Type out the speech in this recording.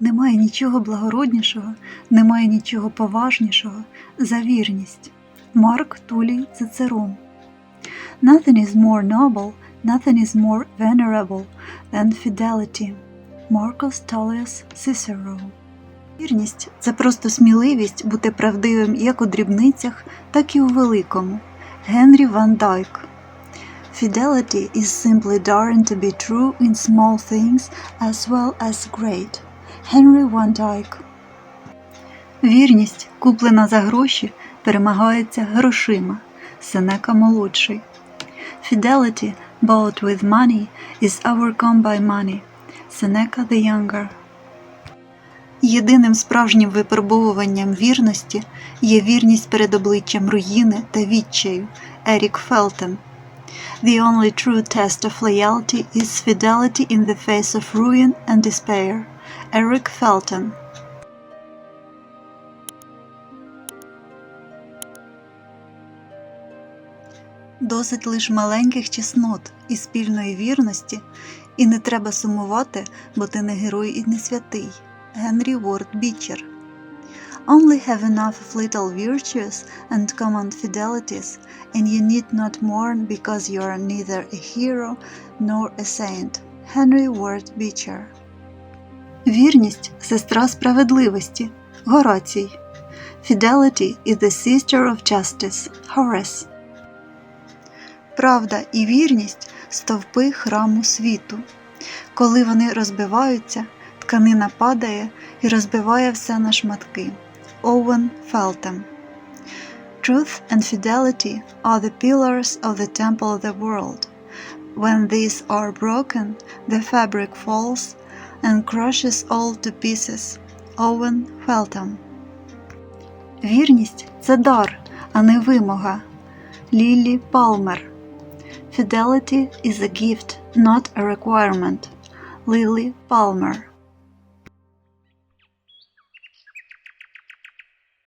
Немає нічого благороднішого, немає нічого поважнішого за вірність. Марк Тулій Цицерон. Nothing is more noble, nothing is more venerable than fidelity. Marcus Tullius Cicero. Вірність це просто сміливість бути правдивим як у дрібницях, так і у великому. Генрі Ван Дайк. Fidelity is simply daring to be true in small things as well as great. Генрі Ван Дайк. Вірність, куплена за гроші, перемагається грошима. Сенека молодший. Fidelity bought with money is overcome by money. Сенека the younger. Єдиним справжнім випробовуванням вірності є вірність перед обличчям руїни та відчаю. Ерік Фелтон. The only true test of loyalty is fidelity in the face of ruin and despair. Eric Felton. Досить лиш маленьких чеснот і спільної вірності, і не треба сумувати, бо ти не герой і не святий. Генрі Уорд Бічер. Only have enough of little virtues and common fidelities, and you need not mourn because you are neither a hero nor a saint. Henry Ward Beecher. Вірність сестра справедливості. Горацій. Fidelity is the sister of justice. Horace. Правда і вірність стовпи храму світу. Коли вони розбиваються, тканина падає і розбиває все на шматки. Оуен Фелтем. Truth and fidelity are the pillars of the temple of the world. When these are broken, the fabric falls and crushes all to pieces. Оуен Фелтем. Вірність це дар, а не вимога. Лілі Палмер. Fidelity is a gift, not a requirement. Lily Palmer.